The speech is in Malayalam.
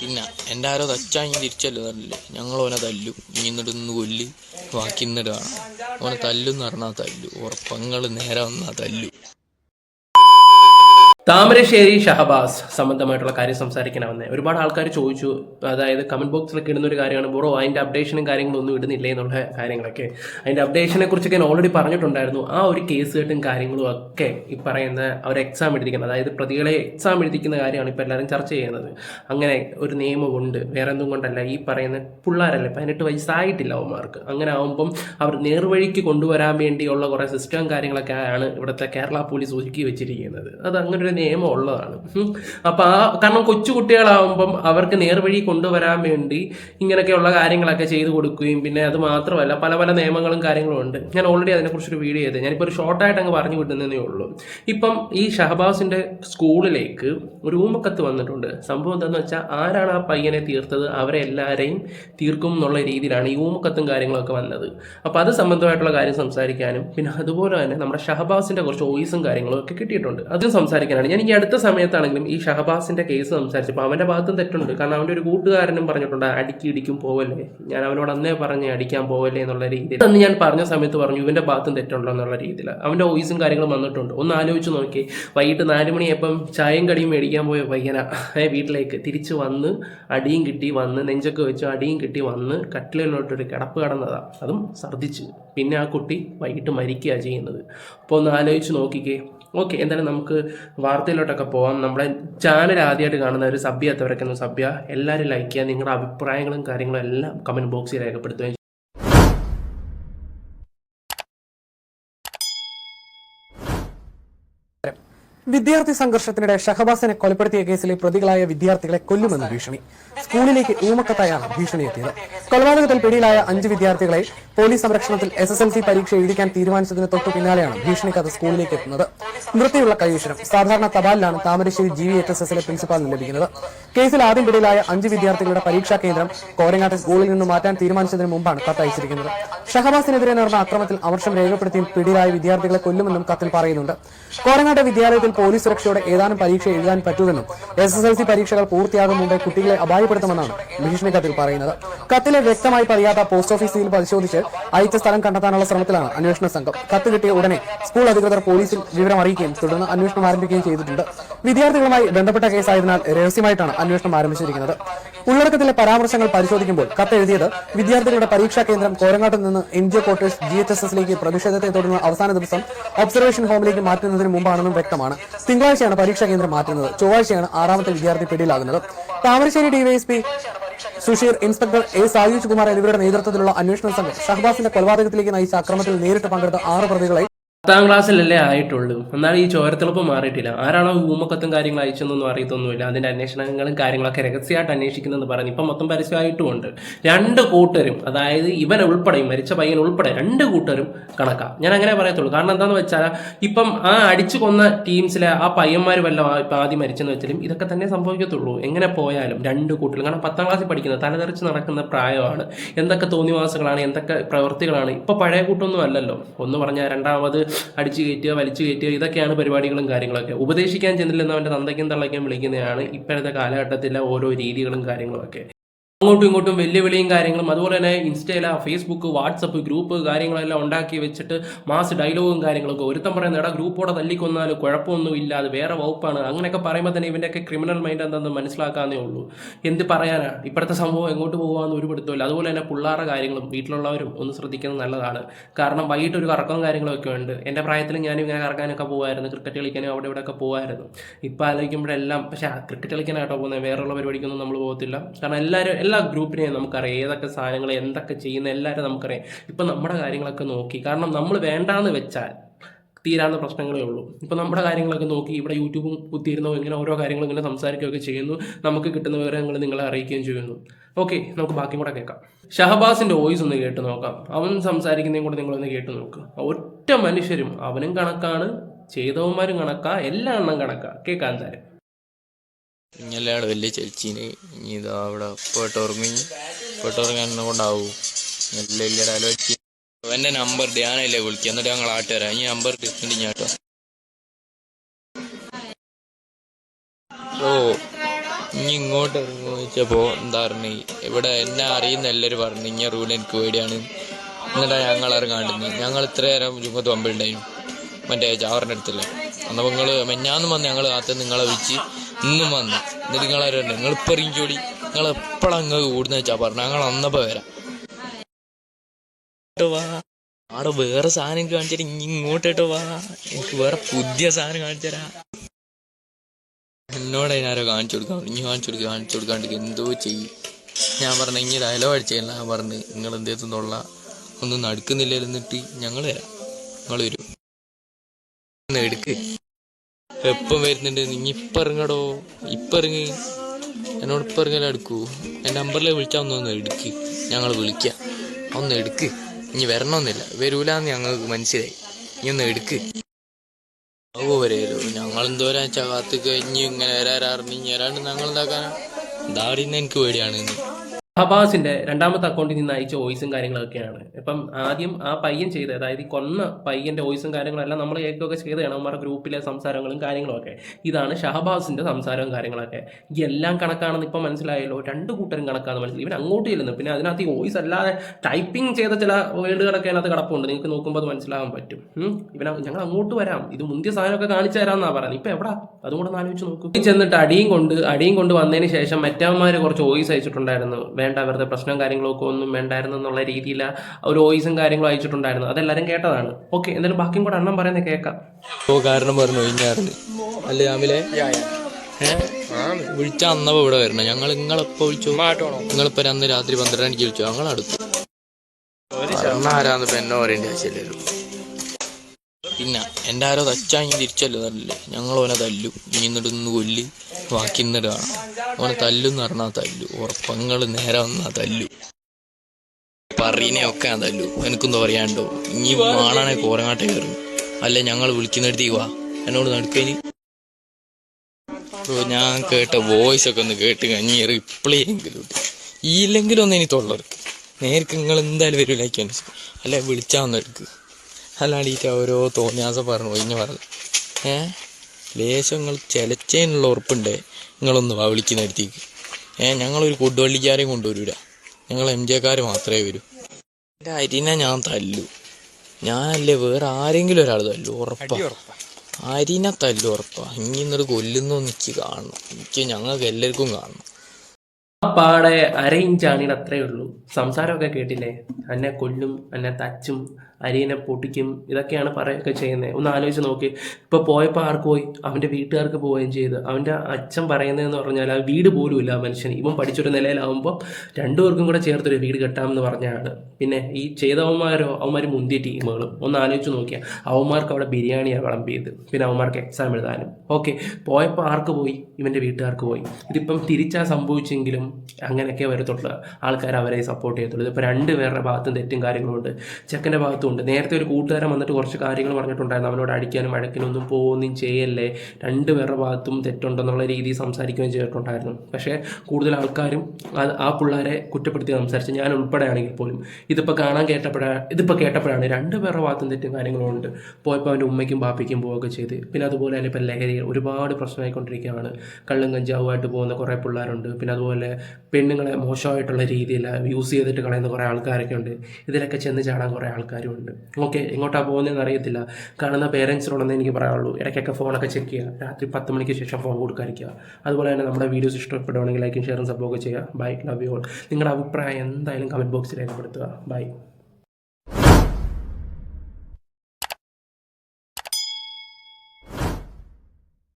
പിന്നെ എന്റെ ആരോ തച്ചാ ഇനി തിരിച്ചല്ലോ തല്ലില്ലേ ഞങ്ങൾ ഓനെ തല്ലു നീ എന്നിട്ട് കൊല്ലി. ബാക്കി ഇന്നിട്ട് കാണാം ഓനെ തല്ലുന്ന് പറഞ്ഞാൽ തല്ലു. ഉറപ്പങ്ങൾ നേരെ വന്നാൽ തല്ലു. താമരശ്ശേരി ഷഹബാസ് സംബന്ധമായിട്ടുള്ള കാര്യം സംസാരിക്കാൻ ഒരുപാട് ആൾക്കാർ ചോദിച്ചു. അതായത് കമന്റ് ബോക്സിലൊക്കെ ഇടുന്ന ഒരു കാര്യമാണ്. ബ്രോ അതിന്റെ അപ്ഡേഷനും കാര്യങ്ങളും ഒന്നും ഇടുന്നില്ല എന്നുള്ള കാര്യങ്ങളൊക്കെ. അതിന്റെ അപ്ഡേഷനെ കുറിച്ചൊക്കെ ഞാൻ ഓൾറെഡി പറഞ്ഞിട്ടുണ്ടായിരുന്നു. ആ ഒരു കേസ് കേട്ടും കാര്യങ്ങളും ഒക്കെ ഈ പറയുന്ന അവർ എക്സാം എഴുതിക്കുന്നത് അതായത് പ്രതികളെ എക്സാം എഴുതിക്കുന്ന കാര്യമാണ് ഇപ്പോൾ എല്ലാവരും ചർച്ച ചെയ്യുന്നത്. അങ്ങനെ ഒരു നിയമമുണ്ട് വേറെ എന്തും കൊണ്ടല്ല. ഈ പറയുന്ന പിള്ളേരല്ലേ? പതിനെട്ട് വയസ്സായിട്ടില്ല അവന്മാർക്ക്. അങ്ങനെ ആവുമ്പം അവർ നേർവഴിക്ക് കൊണ്ടുവരാൻ വേണ്ടിയുള്ള കുറേ സിസ്റ്റം കാര്യങ്ങളൊക്കെ ആണ് ഇവിടുത്തെ കേരള പോലീസ് ഒരുക്കി വെച്ചിരിക്കുന്നത്. അത് അങ്ങനെ ഒരു നിയമം ഉള്ളതാണ് ഉം. അപ്പൊ ആ കാരണം കൊച്ചു കുട്ടികളാവുമ്പം അവർക്ക് നേർവഴി കൊണ്ടുവരാൻ വേണ്ടി ഇങ്ങനെയൊക്കെയുള്ള കാര്യങ്ങളൊക്കെ ചെയ്തു കൊടുക്കുകയും പിന്നെ അത് മാത്രമല്ല പല പല നിയമങ്ങളും കാര്യങ്ങളും ഉണ്ട്. ഞാൻ ഓൾറെഡി അതിനെക്കുറിച്ചൊരു വീഡിയോ ചെയ്തത് ഞാനിപ്പോൾ ഒരു ഷോർട്ടായിട്ട് അങ്ങ് പറഞ്ഞു വിട്ടുന്നതേ ഉള്ളൂ. ഇപ്പം ഈ ഷഹബാസിന്റെ സ്കൂളിലേക്ക് ഒരു ഊമക്കത്ത് വന്നിട്ടുണ്ട്. സംഭവം എന്താണെന്ന് വെച്ചാൽ ആരാണ് ആ പയ്യനെ തീർത്തത്? അവരെ എല്ലാവരെയും തീർക്കും എന്നുള്ള രീതിയിലാണ് ഈ ഊമക്കത്തും കാര്യങ്ങളൊക്കെ വന്നത്. അപ്പോൾ അത് സംബന്ധമായിട്ടുള്ള കാര്യം സംസാരിക്കാനും പിന്നെ അതുപോലെ തന്നെ നമ്മുടെ ഷഹബാസിന്റെ കുറച്ച് വോയിസും കാര്യങ്ങളും ഒക്കെ കിട്ടിയിട്ടുണ്ട്. അതും സംസാരിക്കാനാണ് ഞാൻ ഈ അടുത്ത സമയത്താണെങ്കിലും ഈ ഷഹബാസിന്റെ കേസ് സംസാരിച്ചപ്പോൾ അവന്റെ ഭാഗത്തും തെറ്റുണ്ട്. കാരണം അവന്റെ ഒരു കൂട്ടുകാരനും പറഞ്ഞിട്ടുണ്ട് അടിക്കി ഇടിക്കും പോവല്ലേ? ഞാൻ അവനോട് അന്നേ പറഞ്ഞ് അടിക്കാൻ പോവല്ലേ എന്നുള്ള രീതിയിൽ. അന്ന് ഞാൻ പറഞ്ഞ സമയത്ത് പറഞ്ഞു ഇവന്റെ ഭാഗത്തും തെറ്റുണ്ടോ? എന്നുള്ള രീതിയിൽ. അവന്റെ ഓയിസും കാര്യങ്ങളും വന്നിട്ടുണ്ട്. ഒന്ന് ആലോചിച്ച് നോക്കി. വൈകിട്ട് നാല് മണിയപ്പം ചായയും കടിയും മേടിക്കാൻ പോയ പയ്യന വീട്ടിലേക്ക് തിരിച്ച് വന്ന് അടിയും കിട്ടി വന്ന് നെഞ്ചൊക്കെ വെച്ച് അടിയും കിട്ടി വന്ന് കട്ടിലോട്ടൊരു കിടപ്പ് കടന്നതാണ് അതും ഛർദ്ദിച്ച്. പിന്നെ ആ കുട്ടി വൈകിട്ട് മരിക്കുക ചെയ്യുന്നത്. അപ്പോൾ ഒന്ന് ആലോചിച്ച് നോക്കിക്കേ. ഓക്കെ എന്തായാലും നമുക്ക് വാർത്തയിലോട്ടൊക്കെ പോവാം. നമ്മുടെ ചാനൽ ആദ്യമായിട്ട് കാണുന്ന ഒരു സഭ്യ അത്തവരൊക്കെ സഭ്യ എല്ലാവരും ലൈക്ക് ചെയ്യുക. നിങ്ങളുടെ അഭിപ്രായങ്ങളും കാര്യങ്ങളും എല്ലാം കമന്റ് ബോക്സിൽ രേഖപ്പെടുത്തുകയും വിദ്യാർത്ഥി സംഘർഷത്തിനിടെ ഷഹബാസിനെ കൊലപ്പെടുത്തിയ കേസിലെ പ്രതികളായ വിദ്യാർത്ഥികളെ കൊല്ലുമെന്ന് ഭീഷണി. സ്കൂളിലേക്ക് ഊമക്കത്തായാണ് ഭീഷണി എത്തിയത്. കൊലപാതകത്തിൽ പിടിയിലായ അഞ്ച് വിദ്യാർത്ഥികളെ പോലീസ് സംരക്ഷണത്തിൽ എസ് എസ് എൽ സി പരീക്ഷ എഴുതിക്കാൻ തീരുമാനിച്ചതിന് തൊട്ടു പിന്നാലെയാണ് ഭീഷണി കഥ സ്കൂളിലേക്ക് എത്തുന്നത്. വൃത്തിയുള്ള കൈവശനം സാധാരണ തപാലിലാണ് Thamarassery G V H S എസിലെ പ്രിൻസിപ്പാളിന് ലഭിക്കുന്നത്. കേസിൽ ആദ്യം പിടിയിലായ അഞ്ച് വിദ്യാർത്ഥികളുടെ പരീക്ഷാ കേന്ദ്രം കോരങ്ങാട്ടെ സ്കൂളിൽ നിന്ന് മാറ്റാൻ തീരുമാനിച്ചതിന് മുമ്പാണ് കത്ത് അയച്ചിരിക്കുന്നത്. ഷഹബാസിനെതിരെ നടന്ന അക്രമത്തിൽ അമർഷം രേഖപ്പെടുത്തിയും പിടിയിലായ വിദ്യാർത്ഥികളെ കൊല്ലുമെന്നും കത്തിൽ പറയുന്നുണ്ട്. കോരങ്ങാട്ടെ വിദ്യാലയത്തിൽ പോലീസ് സുരക്ഷയോടെ ഏതാനും പരീക്ഷ എഴുതാൻ പറ്റുമെന്നും എസ് എസ് എൽ സി പരീക്ഷകൾ പൂർത്തിയാകും മുമ്പേ കുട്ടികളെ അപായപ്പെടുത്തുമെന്നാണ് ഭീഷണി കത്തിൽ പറയുന്നത്. കത്തിലെ വ്യക്തമായി പറയാത്ത പോസ്റ്റ് ഓഫീസ് സീൽ പരിശോധിച്ച് അയച്ച സ്ഥലം കണ്ടെത്താനുള്ള ശ്രമത്തിലാണ് അന്വേഷണ സംഘം. കത്ത് കിട്ടിയ ഉടനെ സ്കൂൾ അധികൃതർ പോലീസിൽ വിവരം അറിയിക്കുകയും തുടർന്ന് അന്വേഷണം ആരംഭിക്കുകയും ചെയ്തിട്ടുണ്ട്. വിദ്യാർത്ഥികളുമായി ബന്ധപ്പെട്ട കേസായതിനാൽ രഹസ്യമായിട്ടാണ് അന്വേഷണം ആരംഭിച്ചിരിക്കുന്നത്. ഉള്ളടക്കത്തിലെ പരാമർശങ്ങൾ പരിശോധിക്കുമ്പോൾ കത്തെഴുതിയത് വിദ്യാർത്ഥികളുടെ പരീക്ഷാ കേന്ദ്രം കോരങ്ങാട്ടിൽ നിന്ന് N G quarters G H S എസിലേക്ക് പ്രതിഷേധത്തെ തുടർന്ന് അവസാന ദിവസം ഒബ്സർവേഷൻ ഹോമിലേക്ക് മാറ്റുന്നതിന് മുമ്പാണെന്നും വ്യക്തമാണ്. തിങ്കളാഴ്ചയാണ് പരീക്ഷാ കേന്ദ്രം മാറ്റുന്നത്. ചൊവ്വാഴ്ചയാണ് ആറാമത്തെ വിദ്യാർത്ഥി പിടിയിലാകുന്നത്. Thamarassery DYSP Susheer inspector A Sayuj Kumar എന്നിവരുടെ നേതൃത്വത്തിലുള്ള അന്വേഷണ സംഘം ഷഹബാസിന്റെ കൊലപാതകത്തിലേക്ക് നയിച്ച അക്രമത്തിൽ നേരിട്ട് പങ്കെടുത്ത ആറ് പ്രതികളെ പത്താം ക്ലാസ്സിലല്ലേ ആയിട്ടുള്ളൂ. എന്നാൽ ഈ ചോരത്തിളപ്പം മാറിയിട്ടില്ല. ആരാണോ ഊമക്കത്തും കാര്യങ്ങൾ അയച്ചെന്നൊന്നും അറിയത്തൊന്നുമില്ല. അതിന്റെ അന്വേഷണങ്ങളും കാര്യങ്ങളൊക്കെ രഹസ്യമായിട്ട് അന്വേഷിക്കുന്നെന്ന് പറഞ്ഞു. ഇപ്പം മൊത്തം പരസ്യമായിട്ടുമുണ്ട്. രണ്ട് കൂട്ടരും അതായത് ഇവൻ ഉൾപ്പെടെ മരിച്ച പയ്യൻ ഉൾപ്പെടെ രണ്ട് കൂട്ടരും കണക്കാം. ഞാൻ അങ്ങനെ പറയത്തുള്ളൂ. കാരണം എന്താണെന്ന് വെച്ചാൽ ഇപ്പം ആ അടിച്ചു കൊന്ന ടീംസിലെ ആ പയ്യന്മാർ വല്ല ഇപ്പം ആദ്യം മരിച്ചെന്ന് വെച്ചാലും ഇതൊക്കെ തന്നെ സംഭവിക്കത്തുള്ളൂ. എങ്ങനെ പോയാലും രണ്ട് കൂട്ടരും. കാരണം പത്താം ക്ലാസ്സിൽ പഠിക്കുന്ന തലതെറിച്ച് നടക്കുന്ന പ്രായമാണ്. എന്തൊക്കെ തോന്നിവാസങ്ങളാണ് എന്തൊക്കെ പ്രവൃത്തികളാണ്. ഇപ്പൊ പഴയ കൂട്ടൊന്നും അല്ലല്ലോ. ഒന്ന് പറഞ്ഞാൽ രണ്ടാമത് അടിച്ചു കയറ്റുക വലിച്ചു കയറ്റുക ഇതൊക്കെയാണ് പരിപാടികളും കാര്യങ്ങളൊക്കെ. ഉപദേശിക്കാൻ ചെന്നില്ലെന്ന് അവന്റെ തന്തയ്ക്കും തള്ളയ്ക്കും വിളിക്കുന്നതാണ് ഇപ്പോഴത്തെ കാലഘട്ടത്തിലെ ഓരോ രീതികളും കാര്യങ്ങളും ഒക്കെ അങ്ങോട്ടും ഇങ്ങോട്ടും വെല്ലുവിളിയും കാര്യങ്ങളും. അതുപോലെ തന്നെ ഇൻസ്റ്റയില ഫേസ്ബുക്ക് വാട്സപ്പ് ഗ്രൂപ്പ് കാര്യങ്ങളെല്ലാം ഉണ്ടാക്കി വെച്ചിട്ട് മാസ് ഡയലോഗും കാര്യങ്ങളൊക്കെ. ഒരുത്തം പറയുന്ന എടാ ഗ്രൂപ്പോടെ തല്ലിക്കൊന്നാൽ കുഴപ്പമൊന്നും ഇല്ല അത് വേറെ വകുപ്പാണ്. അങ്ങനെയൊക്കെ പറയുമ്പോൾ തന്നെ ഇവന്റെയൊക്കെ ക്രിമിനൽ മൈൻഡ് എന്താണെന്ന് മനസ്സിലാക്കാന്നേ ഉള്ളൂ. എന്ത് പറയാനാണ് ഇപ്പോഴത്തെ സംഭവം എങ്ങോട്ട് പോകാമെന്ന് ഒരു പിടുത്തമില്ല അതുപോലെ തന്നെ പിള്ളേരുടെ കാര്യങ്ങളും വീട്ടിലുള്ളവരും ഒന്ന് ശ്രദ്ധിക്കുന്നത് നല്ലതാണ്. കാരണം വൈകിട്ട് ഒരു കറക്കവും കാര്യങ്ങളൊക്കെ ഉണ്ട്. എന്റെ പ്രായത്തിൽ ഞാനും ഇങ്ങനെ കറക്കാനൊക്കെ പോകുമായിരുന്നു ക്രിക്കറ്റ് കളിക്കാനും അവിടെ ഇവിടെയൊക്കെ പോകുമായിരുന്നു ഇപ്പോൾ ആലോചിക്കുമ്പോഴെല്ലാം പക്ഷേ ക്രിക്കറ്റ് കളിക്കാനായിട്ടോ പോകുന്നത് വേറെയുള്ള പരിപാടിക്കൊന്നും നമ്മൾ പോകത്തില്ല കാരണം എല്ലാവരും എല്ലാ ഗ്രൂപ്പിനെയും നമുക്കറിയാം. ഏതൊക്കെ സാധനങ്ങൾ എന്തൊക്കെ ചെയ്യുന്ന എല്ലാവരും നമുക്കറിയാം. ഇപ്പം നമ്മുടെ കാര്യങ്ങളൊക്കെ നോക്കി. കാരണം നമ്മൾ വേണ്ടാന്ന് വെച്ചാൽ തീരാവുന്ന പ്രശ്നങ്ങളേ ഉള്ളൂ. ഇപ്പം നമ്മുടെ കാര്യങ്ങളൊക്കെ നോക്കി ഇവിടെ യൂട്യൂബും കുത്തിയിരുന്നോ ഇങ്ങനെ ഓരോ കാര്യങ്ങളും ഇങ്ങനെ സംസാരിക്കുകയൊക്കെ ചെയ്യുന്നു. നമുക്ക് കിട്ടുന്ന വിവരങ്ങൾ നിങ്ങളെ അറിയിക്കുകയും ചെയ്യുന്നു. ഓക്കെ നമുക്ക് ബാക്കി കൂടെ കേൾക്കാം. ഷഹബാസിന്റെ വോയിസ് ഒന്ന് കേട്ട് നോക്കാം. അവൻ സംസാരിക്കുന്നതും കൂടെ നിങ്ങളൊന്ന് കേട്ട് നോക്കുക ഒറ്റ മനുഷ്യരും അവനും കണക്കാണ് ചെയ്തവന്മാരും കണക്കാ എല്ലാ എണ്ണം കണക്കാ. കേൾക്കാൻ തരാം ഇങ്ങനെയാണ് വലിയ ചേച്ചീന്. ഇനി ഇതാ അവിടെ പോയിട്ട് ഉറങ്ങി പോയിട്ടുറങ്ങാൻ എന്നെ കൊണ്ടാവും. നല്ല വലിയ ഡയലോഗ് എന്റെ നമ്പർ ഞാനല്ലേ വിളിക്കുക എന്നിട്ട് ഞങ്ങൾ ആട്ട് തരാം ഈ നമ്പർ എന്നിട്ട് ഞാൻ ഓ ഇനി ഇങ്ങോട്ട് ഇറങ്ങുമോ ചോദിച്ചപ്പോൾ എന്താ പറഞ്ഞു? ഇവിടെ എന്നെ അറിയുന്ന എല്ലാവരും പറഞ്ഞു ഇങ്ങനെ റൂൾ എനിക്ക് പേടിയാണ്. എന്നിട്ടാ ഞങ്ങൾ ഇറങ്ങാണ്ടിരുന്നു. ഞങ്ങൾ ഇത്ര നേരം ചുമത്ത് പമ്പുണ്ടായിരുന്നു മറ്റേ ചാവറിന്റെ അടുത്തല്ലേ. അന്നപ്പോൾ നിങ്ങൾ മെഞ്ഞാന്നും വന്ന് ഞങ്ങൾ കാത്ത് നിങ്ങളെ വിളിച്ച് ഇന്നും വന്ന്. എന്നിട്ട് നിങ്ങളാരും നിങ്ങൾ ഇപ്പം ചോടി. നിങ്ങൾ എപ്പോഴാണ് അങ്ങ് കൂടുന്ന വെച്ചാൽ പറഞ്ഞു. ഞങ്ങൾ അന്നപ്പോൾ വരാം. വാ. അവിടെ വേറെ സാധനം കാണിച്ചാൽ ഇനി ഇങ്ങോട്ടിട്ടോ വാ. എനിക്ക് വേറെ പുതിയ സാധനം കാണിച്ചരാ. എന്നോട് അതിനാരോ കാണിച്ചു കൊടുക്കാം ഇനി കാണിച്ചു കൊടുക്കുക കാണിച്ചു കൊടുക്കാണ്ട് എന്തോ ചെയ്യും. ഞാൻ പറഞ്ഞു ഇനി ഡയലോഗ് അടിച്ചില്ല ഞാൻ പറഞ്ഞ് നിങ്ങൾ എന്തേത്തുന്നുള്ള ഒന്നും നടക്കുന്നില്ല എന്നിട്ട് ഞങ്ങൾ വരാം. നിങ്ങൾ വരും. എടുക്ക്. എപ്പം വരുന്നുണ്ട്? നീ ഇപ്പം ഇറങ്ങടോ. ഇപ്പം ഇറങ്ങി. എന്നോട് ഇപ്പം ഇറങ്ങല എടുക്കൂ. എന്റെ നമ്പറിൽ വിളിച്ചാൽ ഒന്നൊന്ന് എടുക്ക്. ഞങ്ങൾ വിളിക്കുക ഒന്ന് എടുക്ക്. ഇനി വരണമെന്നില്ല. വരൂലെന്ന് ഞങ്ങൾക്ക് മനസ്സിലായി. ഇനി ഒന്ന് എടുക്ക്. ഓ വരെയല്ലോ ഞങ്ങൾ എന്തോരാ വെച്ചാൽ കാത്ത് കഴിഞ്ഞ് ഇങ്ങനെ വരാറിഞ്ഞ് ഇനി വരാണ്ട് ഞങ്ങൾ എന്താക്കാനാ ദാടിന്ന് എനിക്ക് പേടിയാണ് ഇന്ന് ഷഹബാസിന്റെ രണ്ടാമത്തെ അക്കൗണ്ടിൽ നിന്ന് അയച്ച വോയിസും കാര്യങ്ങളൊക്കെയാണ്. ഇപ്പം ആദ്യം ആ പയ്യൻ ചെയ്ത അതായത് കൊന്ന പയ്യന്റെ വോയിസും കാര്യങ്ങളെല്ലാം നമ്മൾ കേൾക്കുകയൊക്കെ ചെയ്തതാണ് അവന്മാരുടെ ഗ്രൂപ്പിലെ സംസാരങ്ങളും കാര്യങ്ങളൊക്കെ. ഇതാണ് ഷഹബാസിന്റെ സംസാരവും കാര്യങ്ങളൊക്കെ. എല്ലാം കണക്കാണെന്ന് ഇപ്പം മനസ്സിലായല്ലോ രണ്ട് കൂട്ടരും കണക്കാണെന്ന് മനസ്സിലായി. ഇവൻ അങ്ങോട്ട് ചെല്ലുന്നു. പിന്നെ അതിനകത്ത് ഈ വോയിസ് അല്ലാതെ ടൈപ്പിംഗ് ചെയ്ത ചില വേർഡുകളൊക്കെ അതിനകത്ത് കിടപ്പുണ്ട്. നിങ്ങൾക്ക് നോക്കുമ്പോൾ അത് മനസ്സിലാകാൻ പറ്റും. ഇവൻ ഞങ്ങൾ അങ്ങോട്ട് വരാം. ഇത് മുന്തിയ സാധനമൊക്കെ കാണിച്ചു തരാമെന്നാണ് പറയുന്നത്. ഇപ്പം എവിടാ? അതും കൂടെ ഒന്ന് ആലോചിച്ച് നോക്കും. ചെന്നിട്ട് അടിയും കൊണ്ട് അടിയും കൊണ്ട് വന്നതിന് ശേഷം മറ്റവന്മാർ കുറച്ച് വോയിസ് അയച്ചിട്ടുണ്ടായിരുന്നു. വേണ്ട വെറുതെ പ്രശ്നവും കാര്യങ്ങളൊക്കെ ഒന്നും വേണ്ടായിരുന്നു എന്നുള്ള രീതിയിൽ ഒരു വോയിസും കാര്യങ്ങളും അയച്ചിട്ടുണ്ടായിരുന്നു. അതെല്ലാവരും കേട്ടതാണ്. ഓക്കെ എന്തായാലും ബാക്കിയും കൂടെ അണ്ണം പറയുന്നത് കേൾക്കാം ഓ കാരണം പറഞ്ഞു ഒഴിഞ്ഞാറിന് അല്ലേ രാവിലെ വിളിച്ച അന്നപ്പോ ഇവിടെ വരണം. ഞങ്ങൾ നിങ്ങളെപ്പോ വിളിച്ചു നിങ്ങളിപ്പോ അന്ന് രാത്രി പന്ത്രണ്ട് മണിക്ക് വിളിച്ചു? ഞങ്ങൾ അടുത്തു ആരാന്ന് പെണ്ണോ എന്നെ പറയേണ്ട ആവശ്യമില്ലല്ലോ. പിന്നെ എന്റെ ആരോ തച്ചാങ്ങി തിരിച്ചല്ലോ തല്ലേ ഞങ്ങൾ ഓനെ തല്ലു. ഇനി ഒന്ന് കൊല്ലി. ബാക്കി എന്നിട്ട് കാണാം ഓനെ പറഞ്ഞാൽ തല്ലു. ഉറപ്പങ്ങൾ നേരെ വന്നാ തല്ലു. പറയണയൊക്കെ ഞാൻ തല്ലു. എനിക്കൊന്നും പറയാണ്ടോ? ഇനി മാണാണെ കോരങ്ങാട്ടെ കയറും. അല്ലെ ഞങ്ങൾ വിളിക്കുന്നിടത്തി വാ. എന്നോട് നടക്കേനി. ഞാൻ കേട്ട വോയിസ് ഒക്കെ ഒന്ന് കേട്ട് കഴിഞ്ഞ് റിപ്ലൈ എങ്കിലും ഇല്ലെങ്കിലും ഒന്ന് ഇനി തൊള്ളർക്ക്. നേർക്ക് നിങ്ങൾ എന്തായാലും വരില്ലായിരിക്കും അല്ലെ വിളിച്ചാൽ ഒന്ന് എടുക്ക് അല്ലാണ്ട് ഈ ഓരോ തോന്നിയാസം പറഞ്ഞു ഇങ്ങനെ പറഞ്ഞു. ഏ? ലേശം നിങ്ങൾ ചെലച്ചേനുള്ള ഉറപ്പുണ്ടേ. നിങ്ങളൊന്ന് വാ വിളിക്കുന്നിടത്തേക്ക് ഏ ഞങ്ങളൊരു കൊടുവള്ളിക്കാരെയും കൊണ്ടുവരൂല. ഞങ്ങൾ എം ജെക്കാർ മാത്രമേ വരൂ. എന്റെ അരിനെ ഞാൻ തല്ലു. ഞാനല്ലേ വേറെ ആരെങ്കിലും ഒരാൾ തല്ലു ഉറപ്പാ. അരിനെ തല്ലു ഉറപ്പാ. ഇനി ഇന്നൊരു കൊല്ലുന്നു എനിക്ക് കാണണം. എനിക്ക് ഞങ്ങൾക്ക് എല്ലാവർക്കും കാണണം. അപ്പാടെ പാടെ അര ഇഞ്ചാണിയുടെ അത്രയേ ഉള്ളൂ. സംസാരമൊക്കെ കേട്ടില്ലേ? എന്നെ കൊല്ലും എന്നെ തച്ചും. അരിയനെ പൊട്ടിക്കും ഇതൊക്കെയാണ് പറയുകയൊക്കെ ചെയ്യുന്നത്. ഒന്ന് ആലോചിച്ച് നോക്കി. ഇപ്പോൾ പോയപ്പോൾ ആർക്ക് പോയി? അവന്റെ വീട്ടുകാർക്ക് പോവുകയും ചെയ്ത്. അവന്റെ അച്ഛൻ പറയുന്നതെന്ന് പറഞ്ഞാൽ ആ വീട് പോലും ഇല്ല മനുഷ്യൻ ഇവൻ പഠിച്ചൊരു നിലയിലാവുമ്പോൾ രണ്ടുപേർക്കും കൂടെ ചേർത്തൊരു വീട് കെട്ടാമെന്ന് പറഞ്ഞാണ്. പിന്നെ ഈ ചെയ്തവന്മാരോ അവന്മാർ മുന്തിയ ടീമുകളും. ഒന്ന് ആലോചിച്ച് നോക്കിയാൽ അവന്മാർക്ക് അവിടെ ബിരിയാണിയാണ് വിളമ്പിയത്. പിന്നെ അവന്മാർക്ക് എക്സാം എഴുതാനും. ഓക്കെ. പോയപ്പോൾ ആർക്ക് പോയി? ഇവന്റെ വീട്ടുകാർക്ക് പോയി. ഇതിപ്പം തിരിച്ചാ സംഭവിച്ചെങ്കിലും അങ്ങനെയൊക്കെ വരത്തുള്ളൂ. ആൾക്കാർ അവരെ സപ്പോർട്ട് ചെയ്യത്തുള്ളൂ. ഇതിപ്പോൾ രണ്ട് പേരുടെ ഭാഗത്തും തെറ്റും കാര്യങ്ങളുണ്ട് ചെക്കന്റെ ഭാഗത്തും ഉണ്ട് നേരത്തെ ഒരു കൂട്ടുകാരൻ വന്നിട്ട് കുറച്ച് കാര്യങ്ങൾ പറഞ്ഞിട്ടുണ്ടായിരുന്നു. അവനോട് അടിക്കാനും വഴക്കിനും ഒന്നും പോകുന്നതും ചെയ്യല്ലേ. രണ്ട് പേരുടെ ഭാഗത്തും തെറ്റുണ്ടെന്നുള്ള രീതിയിൽ സംസാരിക്കുകയും ചെയ്തിട്ടുണ്ടായിരുന്നു. പക്ഷേ കൂടുതൽ ആൾക്കാരും ആ പിള്ളേരെ കുറ്റപ്പെടുത്തി സംസാരിച്ച്. ഞാൻ ഉൾപ്പെടെയാണെങ്കിൽ പോലും ഇതിപ്പോൾ കാണാൻ കേട്ടപ്പോഴാണ് ഇതിപ്പോൾ കേട്ടപ്പോഴാണ് രണ്ട് പേരുടെ ഭാഗത്തും തെറ്റും കാര്യങ്ങളും ഉണ്ട് പോയപ്പോൾ അവന്റെ ഉമ്മയ്ക്കും ബാപ്പയ്ക്കും പോവുകയൊക്കെ ചെയ്ത്. പിന്നെ അതുപോലെ തന്നെ ഇപ്പം ലഹരി ഒരുപാട് പ്രശ്നമായിക്കൊണ്ടിരിക്കുകയാണ്. കള്ളും കഞ്ചാവുമായിട്ട് പോകുന്ന കുറേ പിള്ളേരുണ്ട്. പിന്നെ അതുപോലെ പെണ്ണുങ്ങളെ മോശമായിട്ടുള്ള രീതിയിൽ യൂസ് ചെയ്തിട്ട് കളയുന്ന കുറേ ആൾക്കാരൊക്കെ ഉണ്ട് ഇതിലൊക്കെ ചെന്ന് ചാടാൻ കുറേ ആൾക്കാരും ഉണ്ട് ഓക്കെ എങ്ങോട്ടാണ് പോകുന്നതെന്ന് അറിയത്തില്ല. കാണുന്ന പേരൻസിനോടൊന്നും എനിക്ക് പറയാനുള്ളൂ. ഇടയ്ക്കൊക്കെ ഫോണൊക്കെ ചെക്ക് ചെയ്യുക. രാത്രി പത്ത് മണിക്ക് ശേഷം ഫോൺ കൊടുക്കാതിരിക്കുക. അതുപോലെ തന്നെ നമ്മുടെ വീഡിയോസ് ഇഷ്ടപ്പെടുവാണെങ്കിൽ ലൈക്കും ഷെയറും സപ്പോർട്ട് ചെയ്യുക. ബൈ ലവ് യു ഓൾ നിങ്ങളുടെ അഭിപ്രായം എന്തായാലും കമന്റ് ബോക്സിൽ രേഖപ്പെടുത്തുക. ബൈ